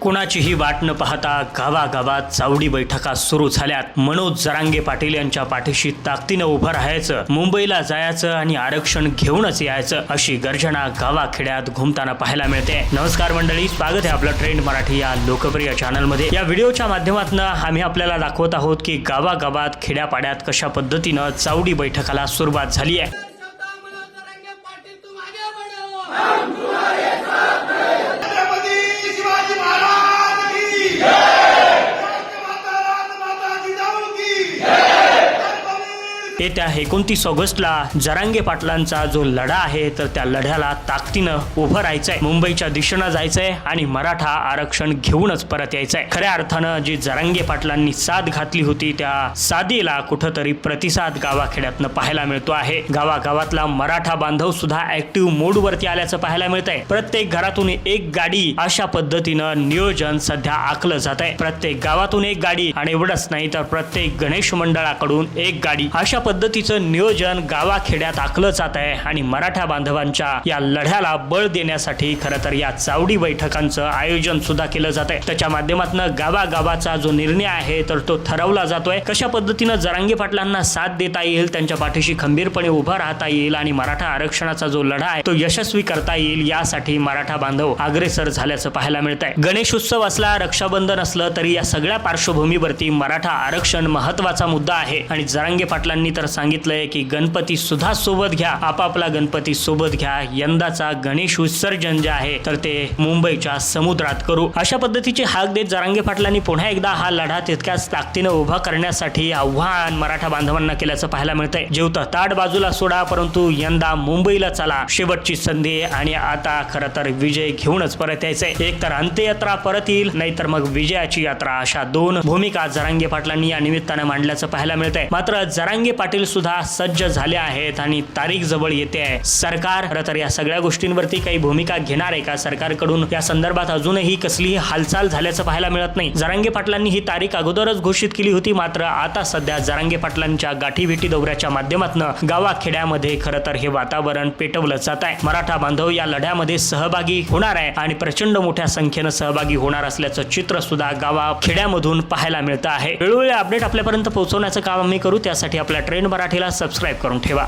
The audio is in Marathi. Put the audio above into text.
कुणाचीही वाट न पाहता गावागावात चावडी बैठका सुरू झाल्यात. मनोज जरांगे पाटील यांच्या पाठीशी ताकदीनं उभं राहायचं मुंबईला जायचं आणि आरक्षण घेऊनच यायचं अशी गर्जना गावाखेड्यात घुमताना पाहायला मिळते. नमस्कार मंडळी स्वागत आहे आपलं ट्रेंड मराठी या लोकप्रिय चॅनलमध्ये. या व्हिडिओच्या माध्यमातून आम्ही आपल्याला दाखवत आहोत की गावागावात खेड्यापाड्यात कशा पद्धतीनं चावडी बैठकाला सुरुवात झाली आहे. येत्या एकोणतीस ऑगस्टला जरांगे पाटलांचा जो लढा आहे तर त्या लढ्याला ताकदीनं उभं राहायचंय. मुंबईच्या दिशेनं जायचंय आणि मराठा आरक्षण घेऊनच परत यायचंय. खऱ्या अर्थानं जी जरांगे पाटलांनी साथ घातली होती त्या साधीला कुठंतरी प्रतिसाद गावाखेड्यातनं पाहायला मिळतो आहे. गावागावातला मराठा बांधव सुद्धा ऍक्टिव्ह मोडवरती आल्याचं पाहायला मिळतंय. प्रत्येक घरातून एक गाडी अशा पद्धतीनं नियोजन सध्या आखलं जात आहे प्रत्येक गावातून एक गाडी आणि एवढंच नाही तर प्रत्येक गणेश मंडळाकडून एक गाडी अशा पद्धतीचं नियोजन गावाखेड्यात आखलं जात आहे आणि मराठा बांधवांच्या या लढ्याला बळ देण्यासाठी खरं तर या चावडी बैठकांचं आयोजन सुद्धा केलं जात आहे. त्याच्या माध्यमातून गावागावाचा जो निर्णय आहे तर तो ठरवला जातोय. कशा पद्धतीनं जरांगी पाटलांना साथ देता येईल त्यांच्या पाठीशी खंबीरपणे उभा राहता येईल आणि मराठा आरक्षणाचा जो लढा आहे तो यशस्वी करता येईल यासाठी मराठा बांधव अग्रेसर झाल्याचं पाहायला मिळत आहे गणेशोत्सव असला रक्षाबंधन असलं तरी या सगळ्या पार्श्वभूमीवरती मराठा आरक्षण महत्त्वाचा मुद्दा आहे. आणि जरांगे पाटलांनी तर सांगितलंय की गणपती सुद्धा सोबत घ्या आपापला गणपती सोबत घ्या. यंदाचा गणेश विसर्जन जे आहे तर ते मुंबईच्या समुद्रात करू. अशा पद्धतीची हाक देत जरांगे पाटलांनी पुन्हा एकदा हा लढा तितक्याच ताकदीनं उभा करण्यासाठी आव्हान मराठा बांधवांना केल्याचं पाहायला मिळतंय. जेवतं ताट बाजूला सोडा परंतु यंदा मुंबईला चला. शेवटची संधी आणि आता खरं तर विजय घेऊनच परत यायचंय. एक तर अंत्ययात्रा परत येईल नाहीतर मग विजयाची यात्रा. अशा दोन भूमिका जरांगे पाटलांनी या निमित्तानं मांडल्याचं पाहायला मिळतंय. मात्र जरांगे पाटील सुद्धा सज्ज झाले आहेत आणि तारीख जवळ येते आहे. सरकार खरं तर या सगळ्या गोष्टींवरती काही भूमिका घेणार आहे का? सरकारकडून या संदर्भात अजूनही कसलीही हालचाल झाल्याचं पाहायला मिळत नाही. जरांगे पाटलांनी ही तारीख अगोदरच घोषित केली होती मात्र आता सध्या जरांगे पाटलांच्या गाठीभेटी दौऱ्याच्या माध्यमातून गावाखेड्यामध्ये खरं तर हे वातावरण पेटवलं जात आहे. मराठा बांधव या लढ्यामध्ये सहभागी होणार आहे आणि प्रचंड मोठ्या संख्येनं सहभागी होणार असल्याचं चित्र सुद्धा गावाखेड्यामधून पाहायला मिळतं आहे. वेळोवेळी अपडेट आपल्यापर्यंत पोहोचवण्याचं काम आम्ही करू त्यासाठी आपल्या ट्रेंड मराठीला सबस्क्राईब करून ठेवा.